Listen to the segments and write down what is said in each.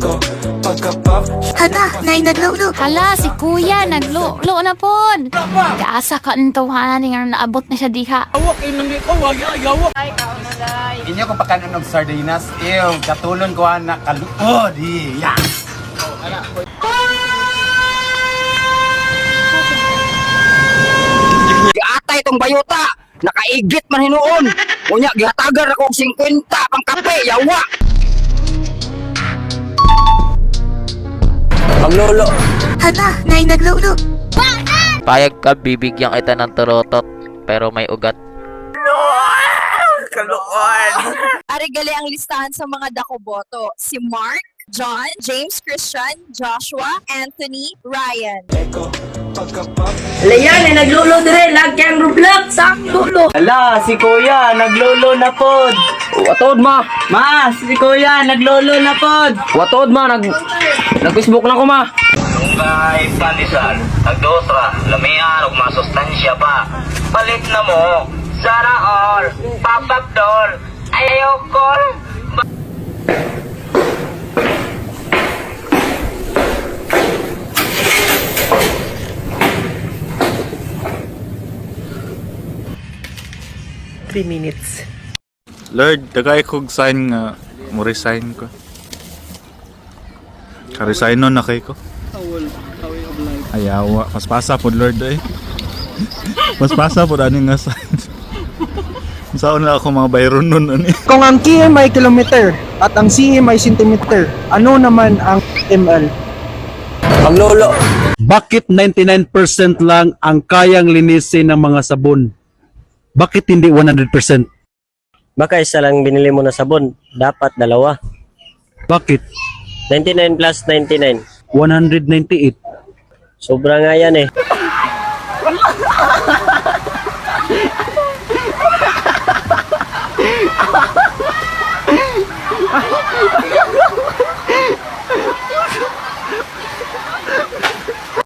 Eko, pagka-pop Hala, nay naglolo. Hala, si kuya, naglo lo na pon. Gaasa ka ntuhanan nga naabot na siya diha. Inyo kung pakanon og sardinas, ew, katulon ko na kaluod, eh. Yeah. Giatay itong bayota. Nakaigit man hinuon. Unya, gihatagar ako og 50 pang kape, yawa. Paglolo, Hala, nay naglolo. payag ka bibigyan kita ng turotot pero may ugat. Ari gali ang listahan sa mga dakoboto. Si Mark, John, James Christian, Joshua, Anthony, Ryan. Eko, pagka-pop Layan, ay naglulo dire, lagyan Roblox, ang lulo. Ala, si Kuya, naglolo na pod. Watod ma. Ma, si Kuya, naglolo na pod. Watod ma, nag... Nag-Facebook na ko ma. Tunggay, pandesal, nagdosra, lamian ug masustansya pa. Palit na mo, Sara all, papapdol, ayoko. Lord, dagay kog sign nga mo resign ko. Ka-resign nun na kay ko. Ayawa, paspasa po Lord eh. paspasa po ani nga sign. Saan na ako mga bayron nun ani. Kung ang km ay kilometer at ang cm ay centimeter, ano naman ang ml? Paglolo, Bakit 99% lang ang kayang linisin ng mga sabon? Bakit hindi 100%? baka isa lang binili mo na sabon. Dapat dalawa. Bakit? 99 plus 99. 198. Sobra nga yan eh.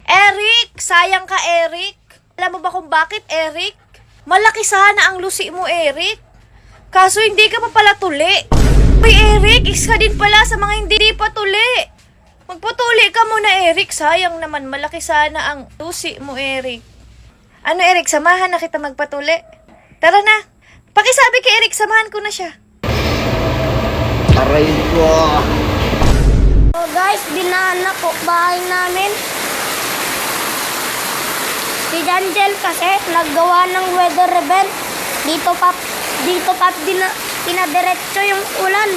Eric! Sayang ka, Eric. Alam mo ba kung bakit, Eric? Malaki sana ang lusi mo, Eric. Kaso hindi ka pa pala tuli. Uy, Eric, is ka din pala sa mga hindi pa tuli. Magpatuli ka muna, Eric. Sayang naman, malaki sana ang lusi mo, Eric. Ano, Eric, samahan na kita magpatuli. Tara na. Pakisabi kay Eric, samahan ko na siya. Aray ko. Oh guys, binahan na po bahay namin. Si Daniel kasi naggawa ng weather event. Dito pa dito pa dina, pinadiretso yung ulan.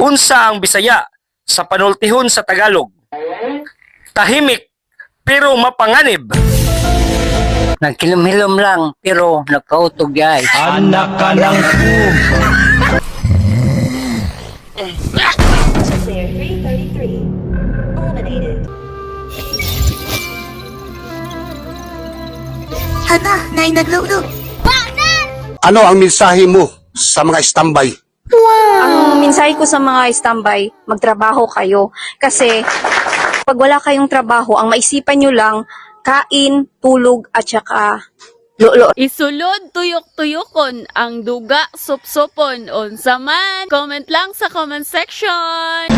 Unsa ang Bisaya sa panultihon sa Tagalog? Tahimik pero mapanganib. Nagkilom-hilom lang pero nagkautog yay. Anak ka ng Hala, nay naglolo. Ano ang mensahe mo sa mga standby? Ang mensahe ko sa mga standby, magtrabaho kayo. Kasi pag wala kayong trabaho, ang maisipan nyo lang, kain, tulog, at saka lolo. Isulod tuyok-tuyokon ang duga supsupon unsa man. Comment lang sa comment section.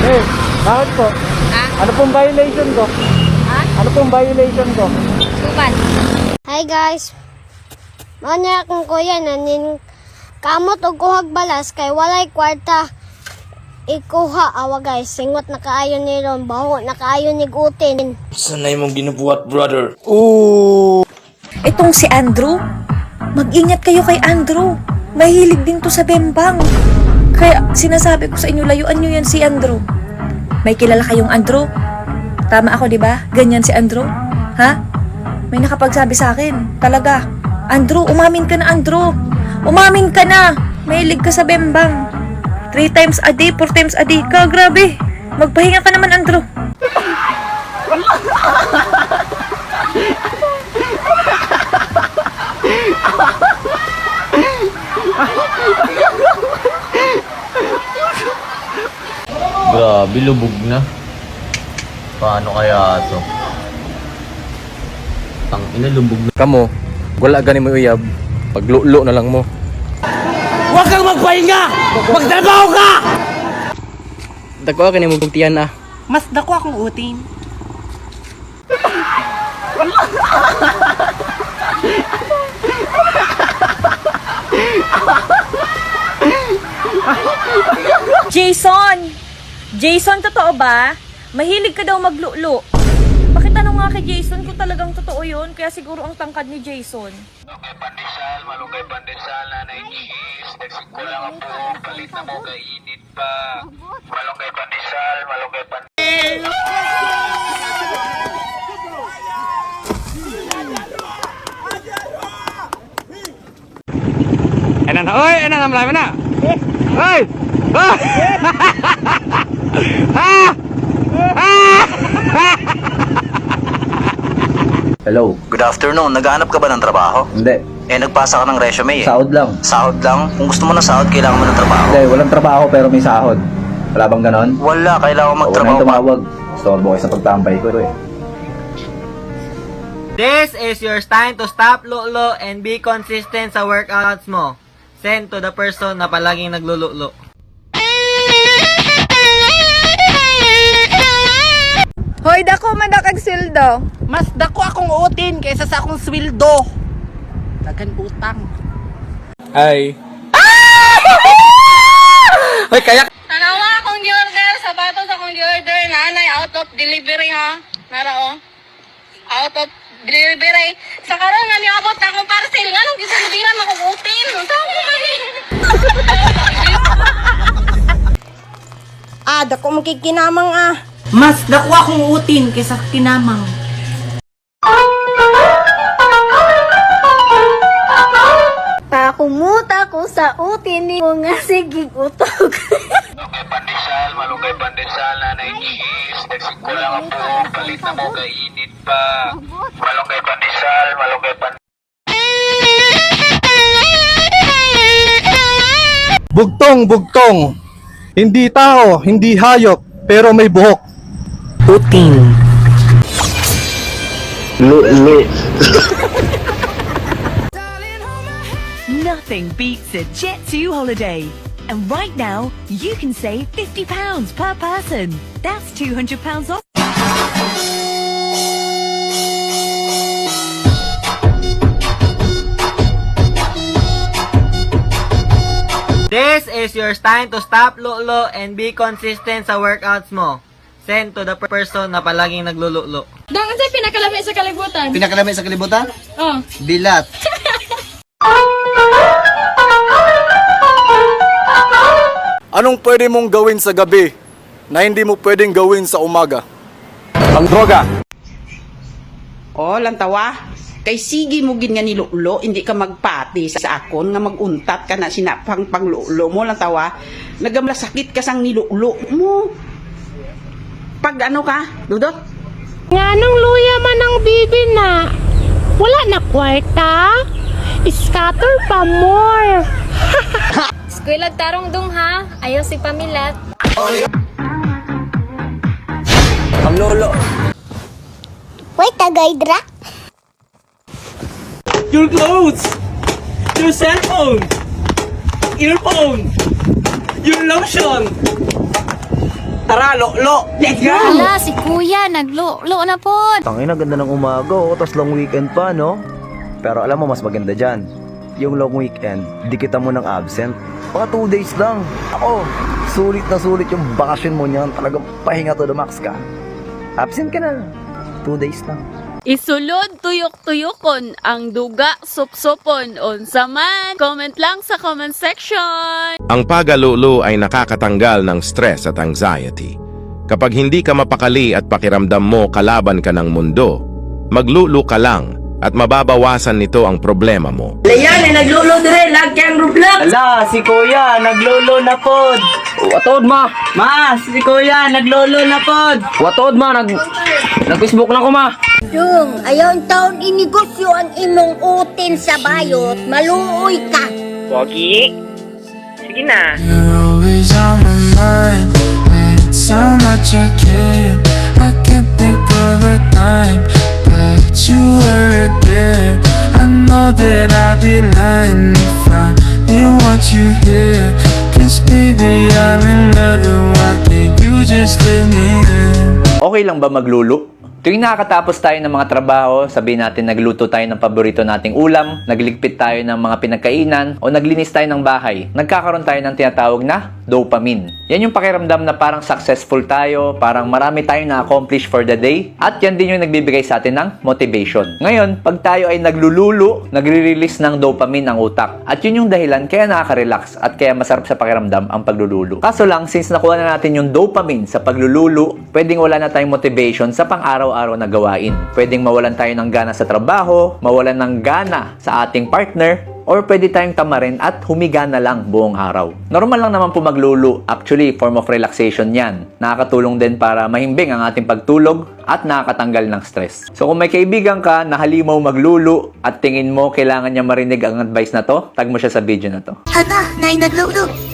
Eh, bakit po? Ano pong violation ko? Ano pong violation ko? Hi guys. Manya akong kuya nanin kamot og kuhag balas kay walay kwarta. Ikuha awa guys, singot na kaayo ni ron, baho na kaayo ni gutin. Sanay mong ginubuhat, brother Itong si Andrew, mag-ingat kayo kay Andrew. Mahilig din to sa bembang. Kaya sinasabi ko sa inyo, layuan nyo yan si Andrew. May kilala kayong Andrew? Tama ako, di ba? Ganyan si Andrew? Ha? May nakapagsabi sa akin. Talaga. Andrew, umamin ka na, Andrew. Umamin ka na. Mahilig ka sa bembang. Three times a day, four times a day ka. Grabe. Magpahinga ka naman, Andrew. Grabe, lubog na. Paano kaya to? Tang ina lubog na. Kamo, wala gani mo uyab. Paglulo na lang mo. Huwag kang magpahinga! Magtrabaho ka! Dako ka ni mo bugtiyan ah. Mas dako akong utin. Jason! Jason, totoo ba? Mahilig ka daw maglulo. Pakitanong nga kay Jason kung talagang totoo yun, kaya siguro ang tangkad ni Jason. Malunggay pandesal, malunggay pandesal, nanay cheese, nagsigkulang ang buhok, palit na mo kainit pa. Malunggay pandesal, malunggay pandesal. Enan, oy, enan ang malaman na. Oy! Ah! Ah! Hello. Good afternoon. Naghahanap ka ba ng trabaho? Hindi, Eh, nagpasa ka ng resume eh. sahod lang. Sahod lang? Kung gusto mo ng sahod, kailangan mo ng trabaho. Hindi, walang trabaho pero may sahod. Wala bang ganon? Wala, kailangan mo magtrabaho pa. tumawag. Storbo kayo sa pagtambay ko eh. This is your time to stop lolo and be consistent sa workouts mo. Send to the person na palaging naglululo. Dako man kag sildo. Mas dako akong utin kaysa sa akong sweldo. Dagan utang. Ay. Hoy, kaya Tanawa akong order, sapatos akong order, nanay out of delivery ha. Nara oh. Out of delivery. Sa karon nga niabot na akong parcel, nga nung gisalbiran makukutin. Sa ako mali. Ah, dako makikinamang ah. Mas dako akong utin kaysa kinamang. Pakumuta ko sa utin ni mo nga sigig utog. Pandesal, malunggay pandesal, nanay cheese, nagsigkulang ang buhok, palit na mo kainit pa. Malunggay pandesal, malunggay pandesal. Bugtong, bugtong. Hindi tao, hindi hayop, pero may buhok. Utin. Nothing beats a Jet2 holiday. And right now, you can save £50 per person. That's £200 off. This is your time to stop lolo and be consistent sa workouts mo. Send to the person na palaging naglululo. Dang, ano sa'yo pinakalami sa kalibutan? Pinakalamay sa kalibutan? Oh. Bilat. Anong pwede mong gawin sa gabi na hindi mo pwedeng gawin sa umaga? ang droga. Oh, lantawa. Kay sige mo gin nga nilulo, hindi ka magpati sa akon nga maguntat ka na sinapang panglulo mo lantawa. Nagamla sakit ka sang nilulo mo. Pag ano ka, dudot? Nganong luya man ang bibi na? Wala na kwarta? Scatter pa more. Squilag tarong dong ha. Ayaw si Pamilat. Ang lolo. Wait, tagaydra. Your clothes! Your cell phone! Earphone! Your lotion! Tara, lo, lo! Let's go! Wala, si Kuya, naglo-lo na po. Tangina, ganda ng umaga, oh. Tapos long weekend pa, no? Pero alam mo, mas maganda dyan. Yung long weekend, di kita mo ng absent. Mga two days lang. Ako, sulit na sulit yung bakasyon mo niyan. Talagang pahinga to the max ka. Absent ka na. Two days lang. Isulod tuyok-tuyokon ang duga supsupon unsa man. Comment lang sa comment section. Ang pagalulo ay nakakatanggal ng stress at anxiety. Kapag hindi ka mapakali at pakiramdam mo kalaban ka ng mundo, maglulo ka lang at mababawasan nito ang problema mo. Ayan, eh, naglulo dire, lag kang Roblox! Ala, si Kuya, naglolo na pod! Watod ma! Ma, si Kuya, naglolo na pod! Watod ma! Nag... Nag-Facebook na ko ma! Yung, ayaw taon inegosyo ang imong utin sa bayot, maluoy ka. Pogi? Sige na. always on my mind. When so much I care, I can't think of a time. But you were there. I know that I'd be lying if I in what you hear. Cause baby, I'm in love with what you just let me in. Okay lang ba maglulu? Tuwing nakakatapos tayo ng mga trabaho, sabihin natin nagluto tayo ng paborito nating ulam, nagligpit tayo ng mga pinagkainan, o naglinis tayo ng bahay, nagkakaroon tayo ng tinatawag na dopamine. Yan yung pakiramdam na parang successful tayo, parang marami tayong na-accomplish for the day, at yan din yung nagbibigay sa atin ng motivation. Ngayon, pag tayo ay naglululu, nagre-release ng dopamine ang utak. At yun yung dahilan kaya nakaka-relax at kaya masarap sa pakiramdam ang paglululu. Kaso lang, since nakuha na natin yung dopamine sa paglululu, pwedeng wala na tayong motivation sa pang-araw-araw na gawain. Pwedeng mawalan tayo ng gana sa trabaho, mawalan ng gana sa ating partner, or pwede tayong tamarin at humiga na lang buong araw. Normal lang naman po maglulu. Actually, form of relaxation yan. Nakakatulong din para mahimbing ang ating pagtulog at nakakatanggal ng stress. So kung may kaibigan ka na halimaw maglulu at tingin mo kailangan niya marinig ang advice na to, tag mo siya sa video na to. Hala, nay naglulu.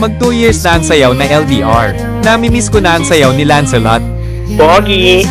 Mag 2 years na ang sayaw na LDR. Namimiss ko na ang sayaw ni Lancelot. Pogi!